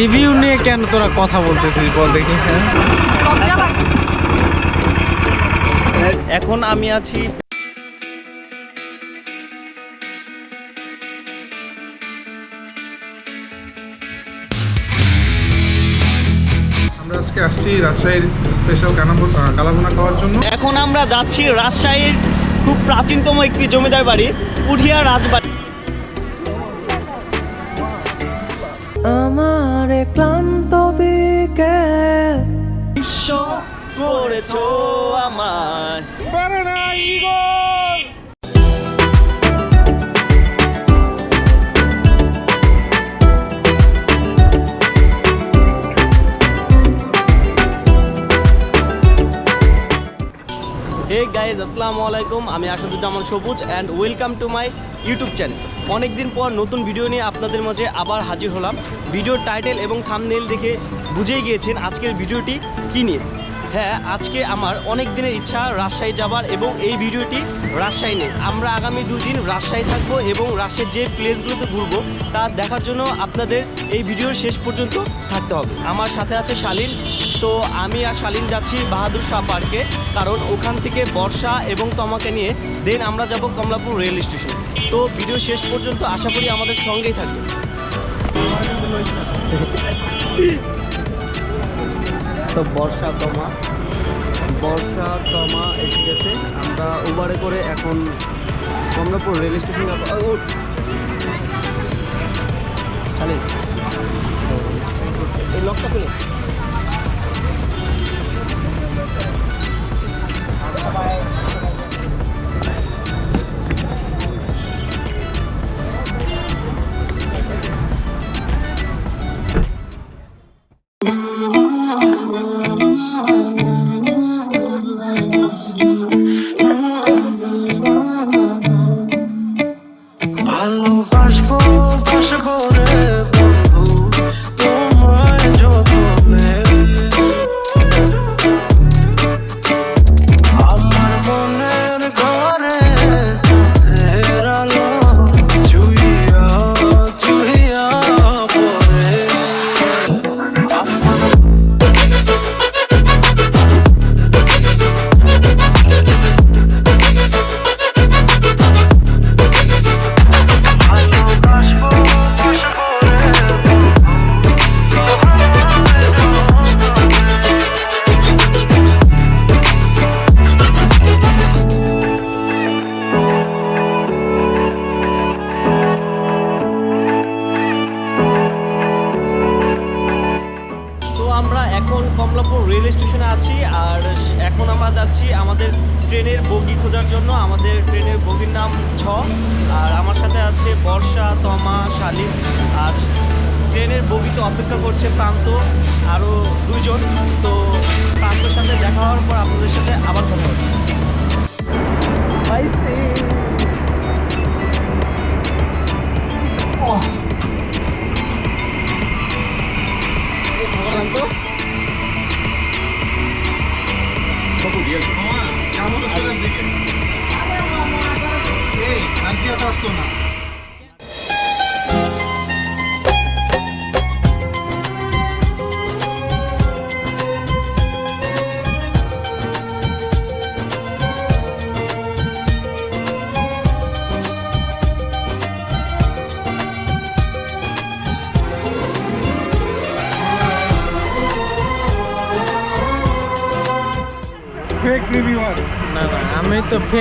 Review নিয়ে কেন তোরা কথা বলতেছিস বল দেখি হ্যাঁ? এখন আমি আছি আমরা আজকে আসছি রাজশাহীর স্পেশাল কালাভুনা খাওয়ার জন্য। এখন আমরা যাচ্ছি রাজশাহীর খুব প্রাচীনতম একটি জমিদার বাড়ি উঠিয়া রাজবাড়ি। আমার ক্লান্ত বিকেল। বিশ্ব করেছ আমার গাইজ আসসালামু আলাইকুম। আমি Asaduzzaman Sabuj and welcome to my YouTube channel অনেকদিন পর নতুন ভিডিও নিয়ে আপনাদের মাঝে আবার হাজির হলাম। ভিডিওর টাইটেল এবং থামনেল দেখে বুঝেই গিয়েছেন আজকের ভিডিওটি কী নিয়ে। হ্যাঁ আজকে আমার অনেক দিনের ইচ্ছা রাজশাহী যাবার এবং এই ভিডিওটি রাজশাহী নিয়ে। আমরা আগামী দুদিন রাজশাহী থাকব এবং রাজশাহীর যে প্লেসগুলোতে ঘুরবো, তা দেখার জন্য আপনাদের এই ভিডিওর শেষ পর্যন্ত থাকতে হবে। আমার সাথে আছে শালীন। তো আমি আর শালীন যাচ্ছি বাহাদুর শাহ পার্কে, কারণ ওখান থেকে বর্ষা এবং তমাকে নিয়ে দেন আমরা যাব কমলাপুর রেল স্টেশন তো ভিডিও শেষ পর্যন্ত আশা করি আমাদের সঙ্গেই থাকবে। তো বর্ষা তমা। বর্ষা তমা এসে গেছে আমরা উবারে করে এখন কমলাপুর রেল স্টেশন শালীন এই লকটা ভালোবাসবো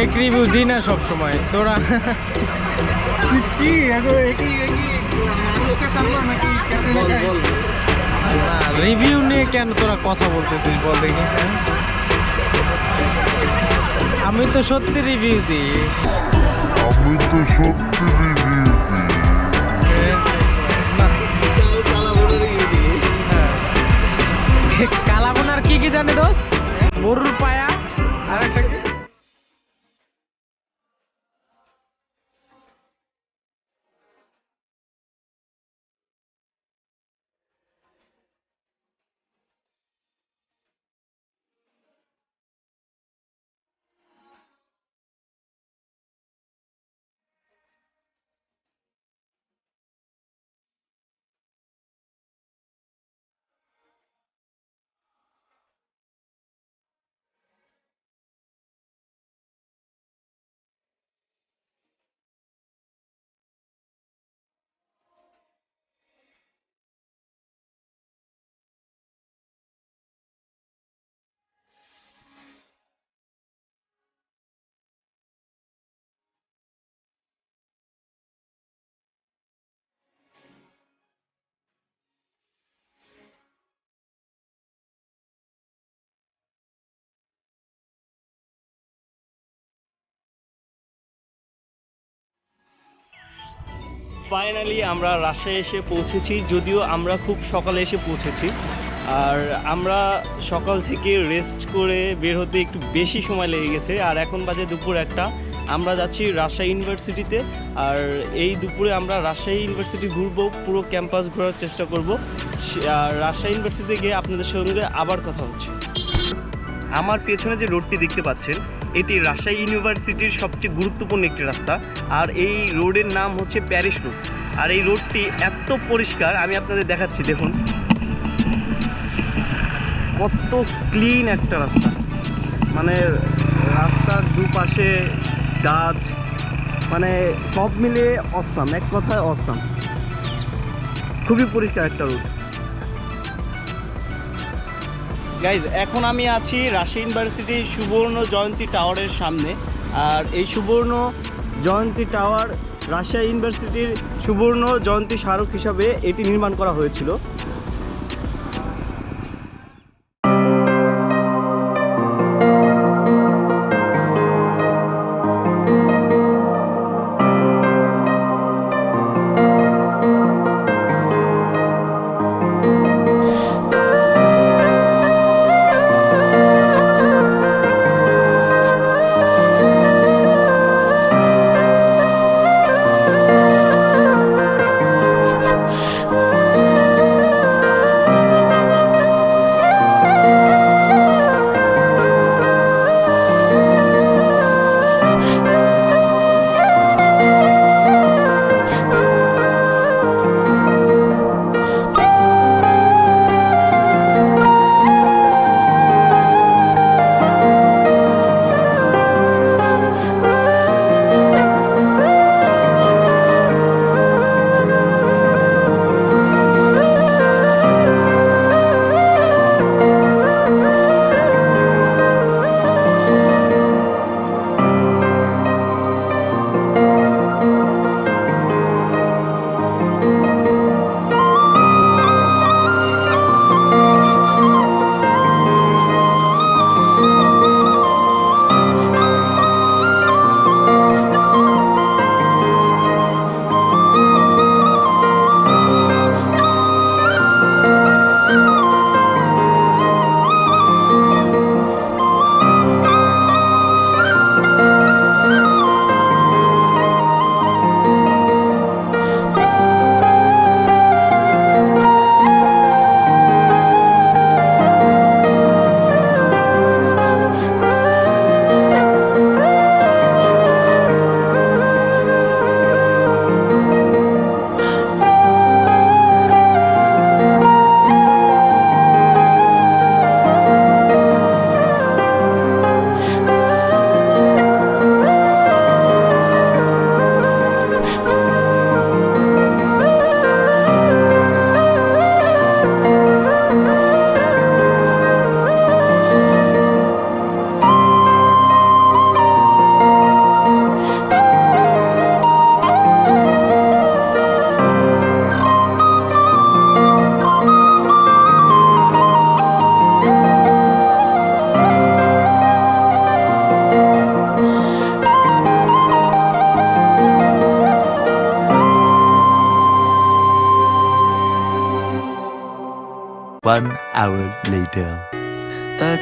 ফেক রিভিউ দিই না সব সময় তোরা? কি না রিভিউ নিয়ে কেন তোরা কথা বলতেছিস বল দেখি হ্যাঁ? আমি তো সত্যি রিভিউ দিই। আমি তো সত্যি রিভিউ দিই। কালাবোনার কি কি জানে দোষ গরুর পায়া। আর একটা ফাইনালি আমরা রাজশাহী এসে পৌঁছেছি, যদিও আমরা খুব সকালে এসে পৌঁছেছি। আর আমরা সকাল থেকে রেস্ট করে বের হতে একটু বেশি সময় লেগে গেছে। আর এখন বাজে দুপুর একটা। আমরা যাচ্ছি রাজশাহী ইউনিভার্সিটিতে আর এই দুপুরে আমরা রাজশাহী ইউনিভার্সিটি ঘুরবো, পুরো ক্যাম্পাস ঘোরার চেষ্টা করব। রাজশাহী ইউনিভার্সিটিতে গিয়ে আপনাদের সঙ্গে আবার কথা হচ্ছে। আমার পেছনে যে রোডটি দেখতে পাচ্ছেন, এটি রাজশাহী ইউনিভার্সিটির সবচেয়ে গুরুত্বপূর্ণ একটি রাস্তা। আর এই রোডের নাম হচ্ছে প্যারিস রোড। আর এই রোডটি এত পরিষ্কার, আমি আপনাদের দেখাচ্ছি, দেখুন। কত ক্লিন একটা রাস্তা। মানে রাস্তার দুপাশে গাছ মানে সব মিলে অসাম, এক কথায় অসাম। খুবই পরিষ্কার একটা রোড। গাইজ এখন আমি আছি রাশিয়া ইউনিভার্সিটি সুবর্ণ জয়ন্তী টাওয়ারের সামনে। আর এই সুবর্ণ জয়ন্তী টাওয়ার রাশিয়া ইউনিভার্সিটির সুবর্ণ জয়ন্তী স্মারক হিসাবে এটি নির্মাণ করা হয়েছিল।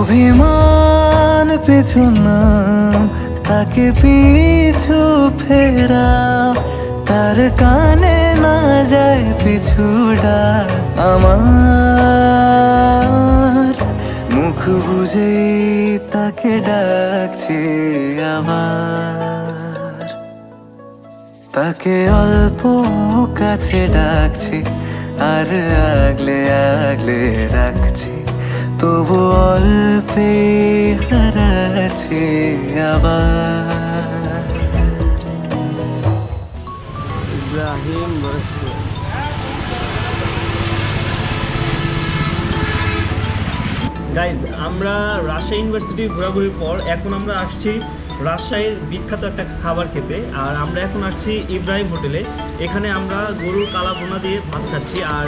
অভিমান পিছু নাম তাকে পিছু ফেরা, তার কানে না যায় পিছুডা আমার। মুখ বুঝে তাকে ডাকছে আবার। তাকে অল্প কাছে ডাকছি, আর আগলে আগলে রাখছি। তবু অল্পে হারাছে আবার। গাইজ আমরা রাজশাহী ইউনিভার্সিটি ঘোরাঘুরির পর এখন আমরা আসছি রাজশাহীর বিখ্যাত একটা খাবার খেতে আর আমরা এখন আসছি ইব্রাহিম হোটেলে। এখানে আমরা গরুর কালা বোনা দিয়ে ভাত খাচ্ছি আর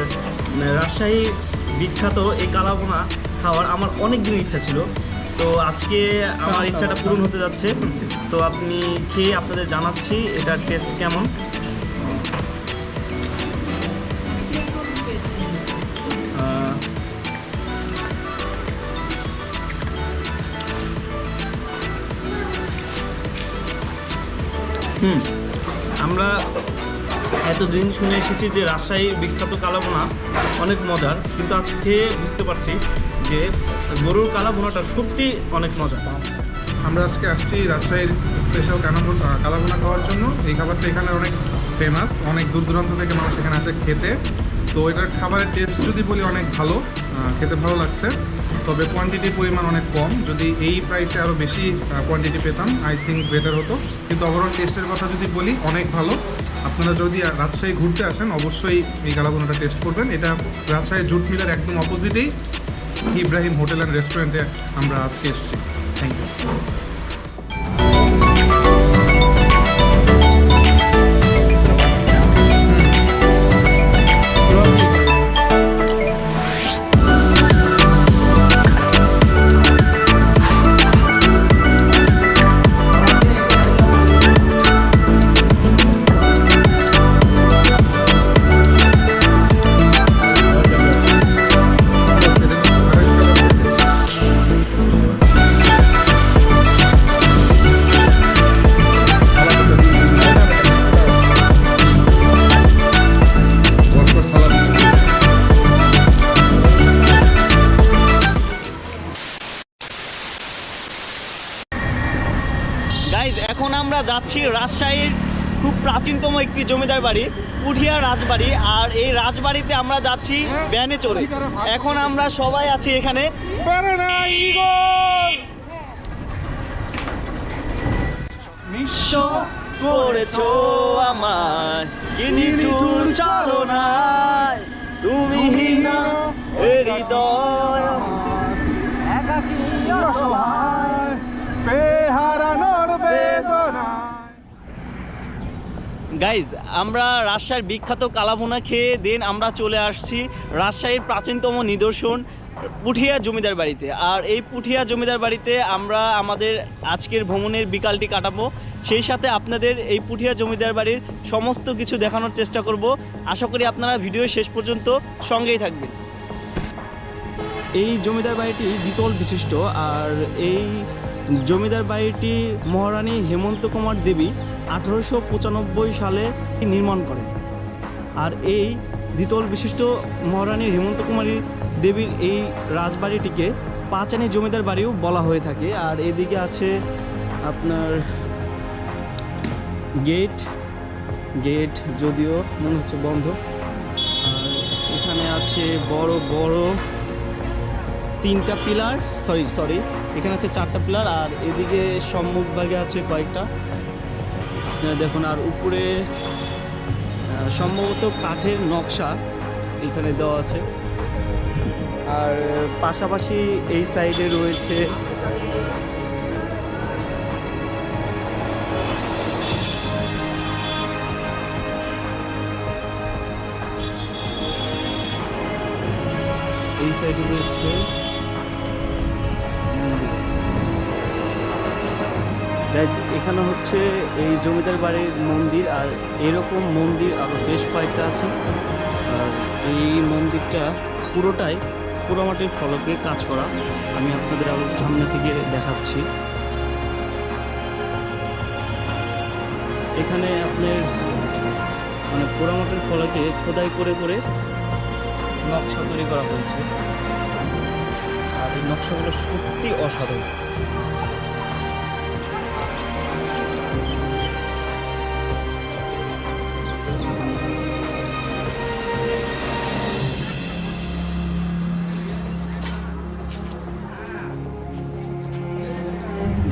রাজশাহী বিখ্যাত এই কালাবোনা খাওয়ার আমার অনেক দিন ইচ্ছা ছিল। তো আজকে আমার ইচ্ছাটা পূরণ হতে যাচ্ছে। তো আপনি খেয়ে আপনাদের জানাচ্ছি এটার টেস্ট কেমন। হুম, আমরা এতদিন শুনে এসেছি যে রাজশাহীর বিখ্যাত কালাবোনা অনেক মজার, কিন্তু আজকে খেয়ে বুঝতে পারছি যে গরুর কালাবোনাটা সত্যি অনেক মজার। আমরা আজকে আসছি রাজশাহীর স্পেশাল কালাভুনা খাওয়ার জন্য। এই খাবারটা এখানে অনেক ফেমাস অনেক দূর দূরান্ত থেকে মানুষ এখানে আসে খেতে। তো এটার খাবারের টেস্ট যদি বলি অনেক ভালো খেতে ভালো লাগছে। তবে কোয়ান্টিটির পরিমাণ অনেক কম। যদি এই প্রাইসে আরও বেশি কোয়ান্টিটি পেতাম আই থিঙ্ক বেটার হতো। কিন্তু ওভারঅল টেস্টের কথা যদি বলি, অনেক ভালো। আপনারা যদি রাজশাহী ঘুরতে আসেন, অবশ্যই এই গালাগুনাটা টেস্ট করবেন। এটা রাজশাহী জুট মিলের একদম অপোজিটেই ইব্রাহিম হোটেল অ্যান্ড রেস্টুরেন্টে আমরা আজকে এসেছি। থ্যাংক ইউ যাচ্ছি রাজশাহীর খুব প্রাচীনতম একটি জমিদার বাড়ি পুঠিয়া রাজবাড়ি আর এই রাজবাড়িতে আমরা যাচ্ছি ব্যানে চড়ে। এখন আমরা সবাই আছি এখানে। নিঃস্ব করেছ আমার নিঠুর চালনায়। তুমি হীনা এ হৃদয় গাইজ আমরা রাজশাহীর বিখ্যাত কালাভুনা খেয়ে দেন আমরা চলে আসছি রাজশাহীর প্রাচীনতম নিদর্শন পুঠিয়া জমিদার বাড়িতে। আর এই পুঠিয়া জমিদার বাড়িতে আমরা আমাদের আজকের ভ্রমণের বিকালটি কাটাবো। সেই সাথে আপনাদের এই পুঠিয়া জমিদার বাড়ির সমস্ত কিছু দেখানোর চেষ্টা করব। আশা করি আপনারা ভিডিও শেষ পর্যন্ত সঙ্গেই থাকবেন। এই জমিদার বাড়িটি দ্বিতল বিশিষ্ট, আর এই জমিদার বাড়িটি মহারানী হেমন্ত কুমার দেবী আঠারোশো পঁচানব্বই সালে নির্মাণ করেন। আর এই দ্বিতল বিশিষ্ট মহারানী হেমন্ত কুমারী দেবীর এই রাজবাড়িটিকে পাঁচানি জমিদার বাড়িও বলা হয়ে থাকে। আর এদিকে আছে আপনার গেট গেট যদিও মনে হচ্ছে বন্ধ। আর এখানে আছে বড় বড় তিনটা পিলার সরি সরি এখানে আছে চারটা পিলার আর এদিকে সম্মুখ ভাগে আছে কয়েকটা। দেখুন, আর উপরে সম্ভবত কাঠের নকশা এখানে দেওয়া আছে। আর পাশাপাশি এই সাইডে রয়েছে এই সাইডে এখানে হচ্ছে এই জমিদার বাড়ির মন্দির আর এরকম মন্দির আরও বেশ কয়েকটা আছে। আর এই মন্দিরটা পুরোটাই পোড়ামাটির ফলকে কাজ করা। আমি আপনাদের আরও সামনে থেকে দেখাচ্ছি। এখানে আপনার মানে পোড়ামাটির ফলকে খোদাই করে করে নকশা তৈরি করা হয়েছে। আর এই নকশাগুলো সত্যি অসাধারণ।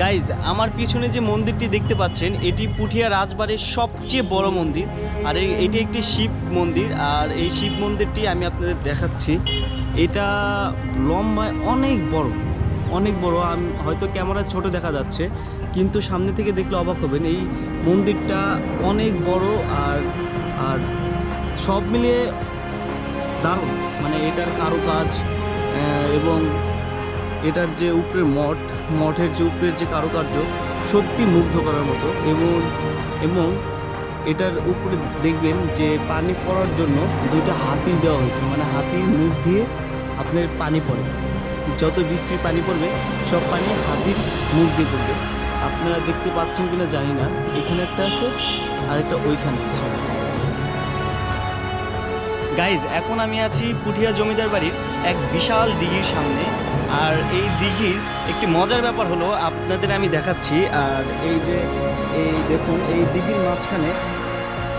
গাইজ আমার পিছনে যে মন্দিরটি দেখতে পাচ্ছেন, এটি পুঠিয়া রাজবাড়ির সবচেয়ে বড় মন্দির। আর এটি একটি শিব মন্দির। আর এই শিব মন্দিরটি আমি আপনাদের দেখাচ্ছি। এটা লম্বায় অনেক বড় অনেক বড়। আমি, হয়তো ক্যামেরায় ছোট দেখা যাচ্ছে, কিন্তু সামনে থেকে দেখলে অবাক হবেন। এই মন্দিরটা অনেক বড় আর আর সব মিলিয়ে দারুণ। মানে এটার কারুকাজ এবং এটার যে উপরের মঠ মঠের যে যে কারুকার্য, সত্যি মুগ্ধ করার মতো। এবং এবং এটার উপরে দেখবেন যে পানি পড়ার জন্য দুইটা হাতি দেওয়া হয়েছে। মানে হাতির মুখ দিয়ে আপনার পানি পড়ে। যত বৃষ্টির পানি পড়বে, সব পানি হাতির মুখ দিয়ে পড়বে। আপনারা দেখতে পাচ্ছেন কিনা জানি না। এখানে একটা আছে আর একটা ওইখানে আছে। গাইজ এখন আমি আছি পুঠিয়া জমিদার বাড়ির এক বিশাল দিঘির সামনে। আর এই দিঘির একটি মজার ব্যাপার হলো, আপনাদের আমি দেখাচ্ছি, আর এই যে, এই দেখুন, এই দিঘির মাঝখানে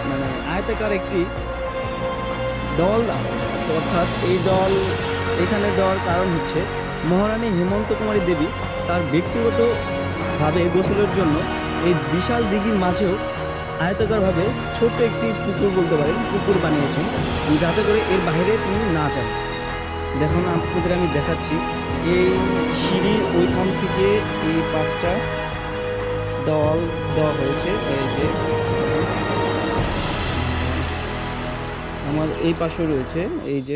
মানে আয়তাকার একটি দল আছে। অর্থাৎ এই দল, এখানে দেওয়ার কারণ হচ্ছে মহারানী হেমন্ত কুমারী দেবী তার ব্যক্তিগতভাবে গোসলের জন্য এই বিশাল দিঘির মাঝেও আয়তাকারভাবে ছোট্ট একটি পুকুর বলতে পারেন, পুকুর বানিয়েছেন। যাতে করে এর বাইরে তিনি না যান। দেখুন, আপনাদের আমি দেখাচ্ছি। এই সিঁড়ি ওইখান থেকে এই পাঁচটা দল দেওয়া হয়েছে। এই যে আমার এই পাশে রয়েছে। এই যে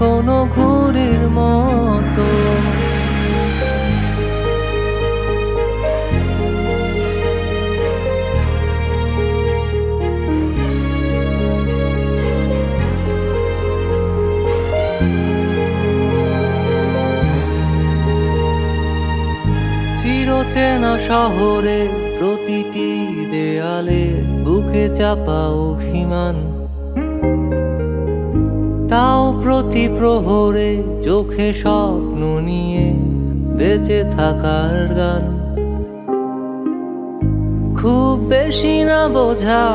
কোনো ঘুরির মতো। চিরচেনা শহরে প্রতিটি দেয়ালে বুকে চাপা অভিমান। তাও প্রতি প্রহরে চোখে স্বপ্ন নিয়ে বেঁচে থাকার গান। খুব বেশি না বোঝা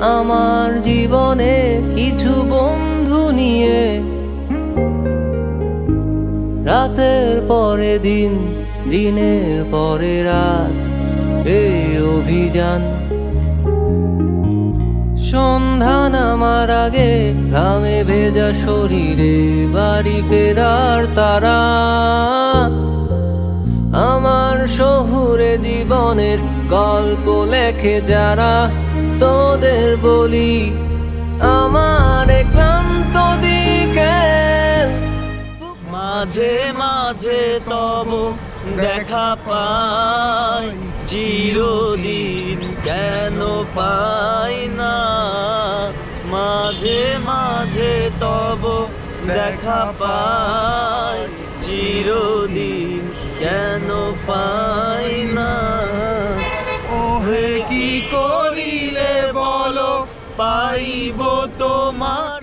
আমার জীবনে কিছু বন্ধু নিয়ে। রাতের পরে দিন, দিনের পরে রাত, এই অভিযান। সন্ধ্যা নামার আগে ঘামে ভেজা শরীরে বাড়ি ফেরার তারা। আমার শহুরে জীবনের গল্প লেখে যারা, তোদের বলি আমার ক্লান্ত বিকেল। মাঝে মাঝে তব দেখা পাই। চিরদিন কেন পাই না? মাঝে মাঝে তব দেখা পাই, চিরদিন কেন পাই না? ওহে কি করিলে বলো, পাইব তোমার